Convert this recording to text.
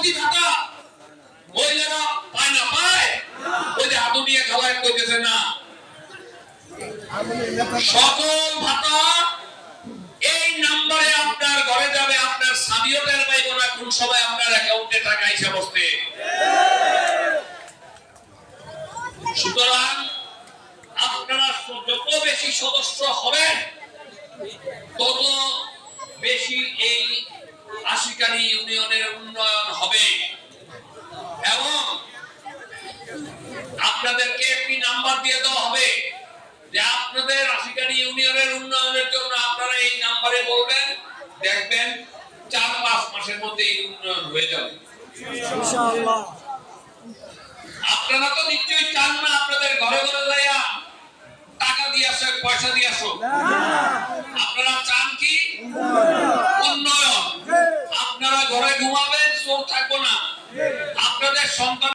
সবজি ভাতা মহিলারা পায় না পায়? ওই যে হাতু নিয়ে খাওয়ায় করতেছে না। সকল ভাতা এই নাম্বারে আপনার ঘরে যাবে, আপনার স্বামীও টের পাইব না, কোন সময় আপনার অ্যাকাউন্টে টাকা হিসাব আসতে সুতরাং আপনারা যত বেশি সদস্য হবেন, তত বেশি এই আশিকানি ইউনিয়ন হবে। এবং আপনাদেরকে একটি নাম্বার দিয়ে দেওয়া হবে যে আপনাদের আশিকানি ইউনিয়নের উন্নয়নের জন্য আপনারা এই নাম্বারে বলবেন দেখবেন চার পাঁচ মাসের মধ্যে এই উন্নয়ন হয়ে যাবে। আপনারা তো নিশ্চয়ই চান না আপনাদের ঘরে ঘরে যাইয়া টাকা দিয়ে আসো পয়সা দিয়ে আসো। আপনারা চান কি? উন্নয়ন। আপনারা ঘরে ঘুমাবেন চোর থাকব না। আপনাদের সন্তান